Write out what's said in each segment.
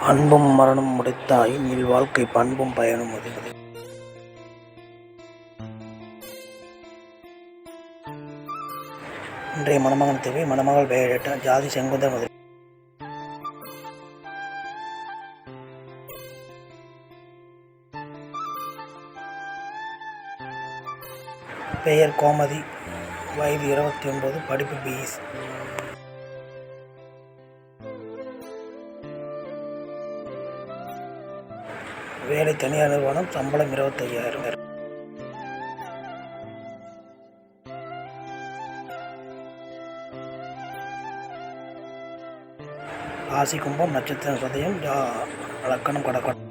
அன்பும் மரணம் உடைத்தாயின் இல்வாழ்க்கை பண்பும் பயனும் அது இன்றைய மணமகன் தேவை மணமகள் பெயரிட்ட ஜாதி செங்குந்தர் மதுரை. பெயர் கோமதி வயது இருபத்தி ஒன்பது படிப்பு பிஎஸ் வேலை தனியார் நிறுவனம் சம்பளம் இருபத்தையாயிரம். ராசி கும்பம் நட்சத்திரம் சதயம் ஜா லக்கணம் கடக்கம்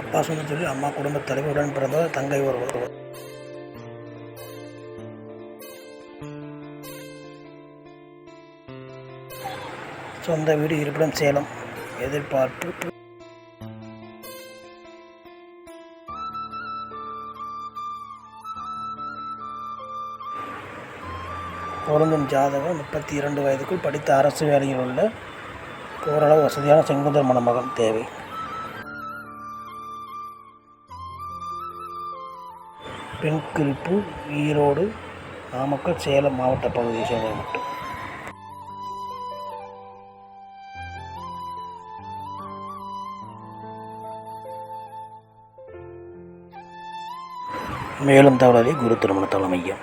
அப்பா சொன்ன சொல்லி அம்மா குடும்பத் தலைவருடன் பிறந்தவர் தங்கை ஒருவர். சொந்த வீடு இருப்பிடம் சேலம். எதிர்பார்ப்பு. பொருந்தும் ஜாதகம் முப்பத்தி இரண்டு வயதுக்குள் படித்த அரசு வேலையில் உள்ள ஓரளவு வசதியான செங்குந்தர் மணமகன் தேவை. பெண் குறிப்பு ஈரோடு நாமக்கல் சேலம் மாவட்ட பகுதியை சேர்ந்தது மட்டும். மேலும் தகவலை குரு திருமண தலைமையம்